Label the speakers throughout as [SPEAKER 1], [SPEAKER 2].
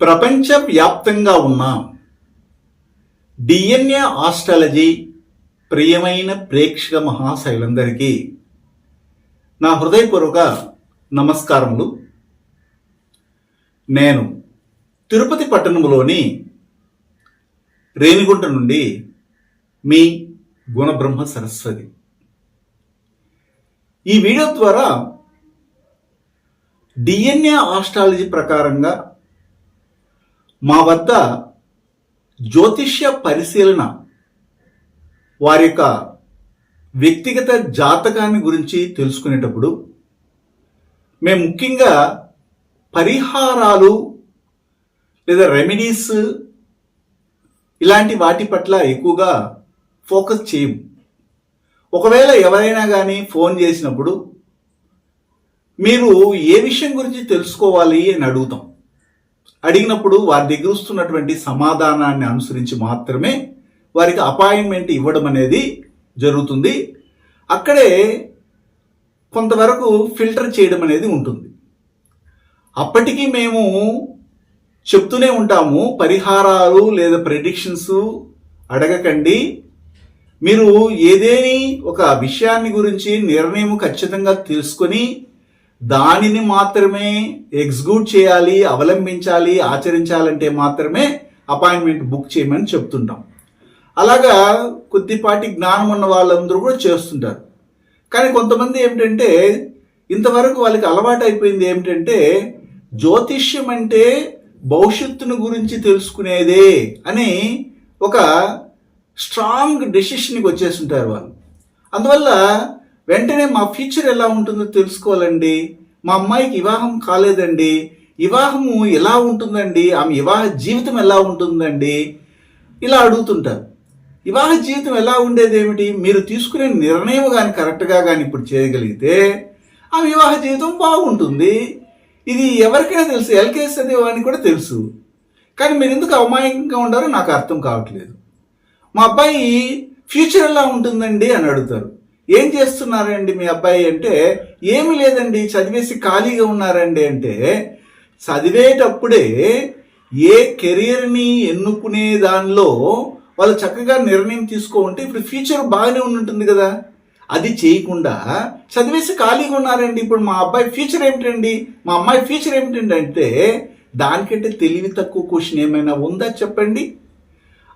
[SPEAKER 1] ప్రపంచవ్యాప్తంగా ఉన్న DNA astrology ప్రియమైన ప్రేక్షక మహాశైలందరికీ నా హృదయపూర్వక నమస్కారములు. నేను తిరుపతి పట్టణంలోని రేణిగుంట నుండి మీ గుణబ్రహ్మ సరస్వతి. ఈ వీడియో ద్వారా డిఎన్ఏ ఆస్ట్రాలజీ ప్రకారంగా మా వద్ద జ్యోతిష్య పరిశీలన వారి యొక్క వ్యక్తిగత జాతకాన్ని గురించి తెలుసుకునేటప్పుడు మేము ముఖ్యంగా పరిహారాలు లేదా రెమెడీస్ ఇలాంటి వాటి పట్ల ఎక్కువగా ఫోకస్ చేయము ఒకవేళ ఎవరైనా కానీ ఫోన్ చేసినప్పుడు మీరు ఏ విషయం గురించి తెలుసుకోవాలి అని అడుగుతాం. అడిగినప్పుడు వారి దగ్గర వస్తున్నటువంటి సమాధానాన్ని అనుసరించి మాత్రమే వారికి అపాయింట్మెంట్ ఇవ్వడం అనేది జరుగుతుంది. అక్కడే కొంతవరకు ఫిల్టర్ చేయడం అనేది ఉంటుంది. అప్పటికీ మేము చెప్తూనే ఉంటాము పరిహారాలు లేదా ప్రెడిక్షన్స్ అడగకండి. మీరు ఏదేని ఒక విషయాన్ని గురించి నిర్ణయం ఖచ్చితంగా తెలుసుకొని దానిని మాత్రమే ఎగ్జిక్యూట్ చేయాలి అవలంబించాలి ఆచరించాలంటే మాత్రమే అపాయింట్మెంట్ బుక్ చేయమని చెప్తుంటాం. అలాగా కొద్దిపాటి జ్ఞానం ఉన్న వాళ్ళందరూ కూడా చేస్తుంటారు. కానీ కొంతమంది ఏమిటంటే ఇంతవరకు వాళ్ళకి అలవాటు అయిపోయింది ఏమిటంటే జ్యోతిష్యం అంటే భవిష్యత్తును గురించి తెలుసుకునేదే అని ఒక స్ట్రాంగ్ డెసిషన్కి వచ్చేస్తుంటారు వాళ్ళు. అందువల్ల వెంటనే మా ఫ్యూచర్ ఎలా ఉంటుందో తెలుసుకోవాలండి. మా అమ్మాయికి వివాహం కాలేదండి. వివాహము ఎలా ఉంటుందండి? ఆమె వివాహ జీవితం ఎలా ఉంటుందండి? ఇలా అడుగుతుంటారు. వివాహ జీవితం ఎలా ఉండేది ఏమిటి? మీరు తీసుకునే నిర్ణయం కానీ కరెక్ట్గా కానీ ఇప్పుడు చేయగలిగితే ఆ వివాహ జీవితం బాగుంటుంది. ఇది ఎవరికైనా తెలుసు. ఎల్కేఎస్ అని కూడా తెలుసు. కానీ మీరు ఎందుకు అమాయకంగా ఉండారో నాకు అర్థం కావట్లేదు. మా అబ్బాయి ఫ్యూచర్ ఎలా ఉంటుందండి అని అడుగుతారు. ఏం చేస్తున్నారండి మీ అబ్బాయి అంటే ఏమి లేదండి చదివేసి ఖాళీగా ఉన్నారండి అంటే చదివేటప్పుడే ఏ కెరీర్ని ఎన్నుకునే దానిలో వాళ్ళు చక్కగా నిర్ణయం తీసుకోమంటే ఇప్పుడు ఫ్యూచర్ బాగానే ఉంటుంది కదా. అది చేయకుండా చదివేసి ఖాళీగా ఉన్నారండి. ఇప్పుడు మా అబ్బాయి ఫ్యూచర్ ఏమిటండి? మా అమ్మాయి ఫ్యూచర్ ఏమిటండి అంటే దానికంటే తెలివి తక్కువ క్వశ్చన్ ఏమైనా ఉందా చెప్పండి.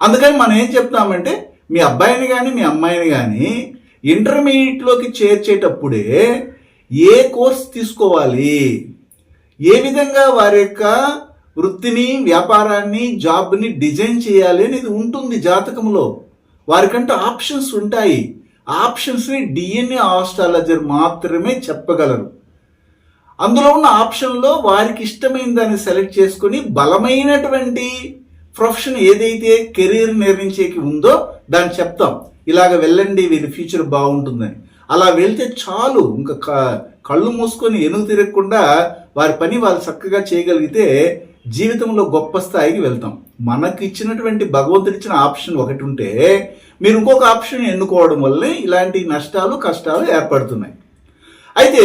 [SPEAKER 1] అందుకని మనం ఏం చెప్తామంటే మీ అబ్బాయిని కానీ మీ అమ్మాయిని కానీ ఇంటర్మీడియట్లోకి చేర్చేటప్పుడే ఏ కోర్స్ తీసుకోవాలి? ఏ విధంగా వారి యొక్క వృత్తిని వ్యాపారాన్ని జాబ్ని డిజైన్ చేయాలి అనేది ఉంటుంది జాతకంలో. వారికంటూ ఆప్షన్స్ ఉంటాయి. ఆప్షన్స్ని డిఎన్ఏ ఆస్ట్రాలజర్ మాత్రమే చెప్పగలరు. అందులో ఉన్న ఆప్షన్లో వారికి ఇష్టమైన దాన్ని సెలెక్ట్ చేసుకుని బలమైనటువంటి ప్రొఫెషన్ ఏదైతే కెరీర్ నిర్ణయించేకి ఉందో దాన్ని చెప్తాం. ఇలాగ వెళ్ళండి వీరి ఫ్యూచర్ బాగుంటుందని. అలా వెళ్తే చాలు. ఇంకా క- కళ్ళు మూసుకొని ఎనుగు తిరగకుండా వారి పని వాళ్ళు చక్కగా చేయగలిగితే జీవితంలో గొప్ప స్థాయికి వెళ్తాం. మనకు ఇచ్చినటువంటి భగవంతుడు ఇచ్చిన ఆప్షన్ ఒకటి ఉంటే మీరు ఇంకొక ఆప్షన్ ఎన్నుకోవడం వల్లే ఇలాంటి నష్టాలు కష్టాలు ఏర్పడుతున్నాయి. అయితే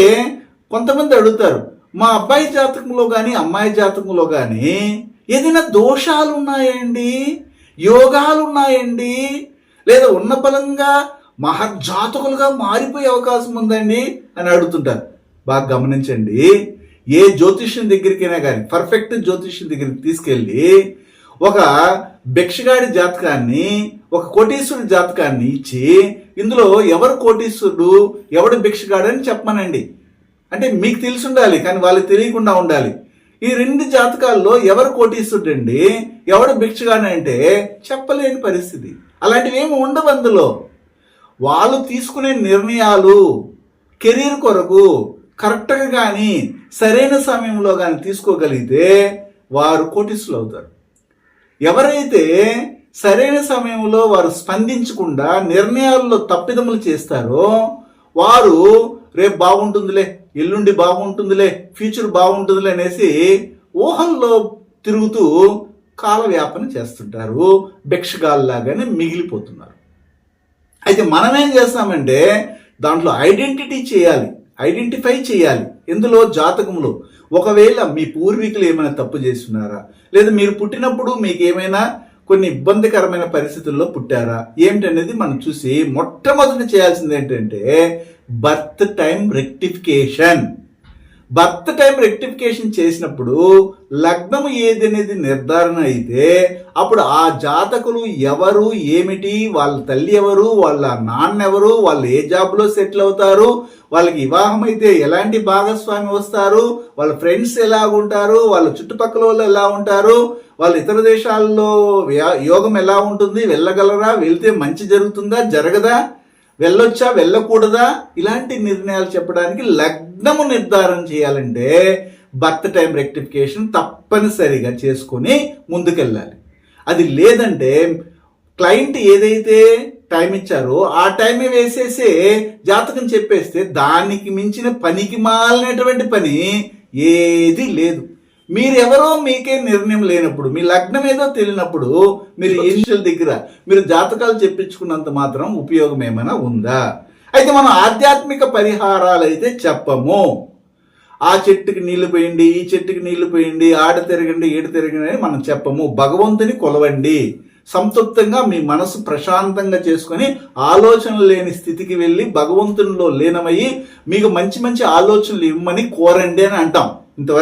[SPEAKER 1] కొంతమంది అడుగుతారు మా అబ్బాయి జాతకంలో కానీ అమ్మాయి జాతకంలో కానీ ఏదైనా దోషాలు ఉన్నాయండి యోగాలు ఉన్నాయండి లేదా ఉన్న బలంగా మహర్జాతకులుగా మారిపోయే అవకాశం ఉందండి అని అడుగుతుంటారు. బాగా గమనించండి. ఏ జ్యోతిష్యం దగ్గరికైనా కానీ పర్ఫెక్ట్ జ్యోతిష్యం దగ్గరికి తీసుకెళ్ళి ఒక భిక్షగాడి జాతకాన్ని ఒక కోటీశ్వరుడి జాతకాన్ని ఇచ్చి ఇందులో ఎవరు కోటీశ్వరుడు ఎవడు భిక్షగాడు అని చెప్పమనండి. అంటే మీకు తెలిసి ఉండాలి కానీ వాళ్ళకి తెలియకుండా ఉండాలి. ఈ రెండు జాతకాల్లో ఎవరు కోటీశ్వరుడు అండి ఎవడు భిక్షగాడు అంటే చెప్పలేని పరిస్థితి. అలాంటివి ఏమి ఉండవు అందులో. వాళ్ళు తీసుకునే నిర్ణయాలు కెరీర్ కొరకు కరెక్ట్గా కానీ సరైన సమయంలో కానీ తీసుకోగలిగితే వారు కోటీసులు అవుతారు. ఎవరైతే సరైన సమయంలో వారు స్పందించకుండా నిర్ణయాల్లో తప్పిదములు చేస్తారో వారు రేపు బాగుంటుందిలే ఎల్లుండి బాగుంటుందిలే ఫ్యూచర్ బాగుంటుందిలే అనేసి ఊహల్లో తిరుగుతూ కాలవ్యాపన చేస్తుంటారు. భిక్షగాల్లాగానే మిగిలిపోతున్నారు. అయితే మనం ఏం చేస్తామంటే దాంట్లో ఐడెంటిటీ చేయాలి ఐడెంటిఫై చేయాలి. ఎందులో? జాతకంలో. ఒకవేళ మీ పూర్వీకులు ఏమైనా తప్పు చేస్తున్నారా? లేదా మీరు పుట్టినప్పుడు మీకు ఏమైనా కొన్ని ఇబ్బందికరమైన పరిస్థితుల్లో పుట్టారా? ఏమిటనేది మనం చూసి మొట్టమొదటి చేయాల్సింది ఏంటంటే birth time rectification. Birth time rectification చేసినప్పుడు లగ్నము ఏది అనేది నిర్ధారణ అయితే అప్పుడు ఆ జాతకులు ఎవరు ఏమిటి వాళ్ళ తల్లి ఎవరు వాళ్ళ నాన్న ఎవరు వాళ్ళు ఏ జాబ్లో సెటిల్ అవుతారు వాళ్ళకి వివాహం అయితే ఎలాంటి భాగస్వామి వస్తారు వాళ్ళ ఫ్రెండ్స్ ఎలా ఉంటారు వాళ్ళ చుట్టుపక్కల వాళ్ళు ఎలా ఉంటారు వాళ్ళు ఇతర దేశాల్లో యోగం ఎలా ఉంటుంది వెళ్ళగలరా వెళ్తే మంచి జరుగుతుందా జరగదా? వెళ్ళొచ్చా వెళ్ళకూడదా? ఇలాంటి నిర్ణయాలు చెప్పడానికి లగ్నము నిర్ధారణ చేయాలంటే బర్త్ టైం రెక్టిఫికేషన్ తప్పనిసరిగా చేసుకొని ముందుకెళ్ళాలి. అది లేదంటే క్లయింట్ ఏదైతే టైం ఇచ్చారో ఆ టైమే వేసేసే జాతకం చెప్పేస్తే దానికి మించిన పనికి మాలినటువంటి పని ఏది లేదు. మీరెవరో మీకే నిర్ణయం లేనప్పుడు మీ లగ్నం ఏదో తెలియనప్పుడు మీరు ఇనిషియల్ దగ్గర మీరు జాతకాలు చెప్పించుకున్నంత మాత్రం ఉపయోగం ఏమైనా ఉందా? అయితే మనం ఆధ్యాత్మిక పరిహారాలు అయితే చెప్పము. ఆ చెట్టుకి నీళ్ళు పోయండి ఈ చెట్టుకి నీళ్ళు పోయండి ఆడ తిరగండి ఈడ తిరగండి అని మనం చెప్పము. భగవంతుని కొలవండి. సంతృప్తంగా మీ మనసు ప్రశాంతంగా చేసుకొని ఆలోచన లేని స్థితికి వెళ్ళి భగవంతునిలో లీనమయ్యి మీకు మంచి మంచి ఆలోచనలు ఇవ్వమని కోరండి అని అంటాం. ఇంతవరకు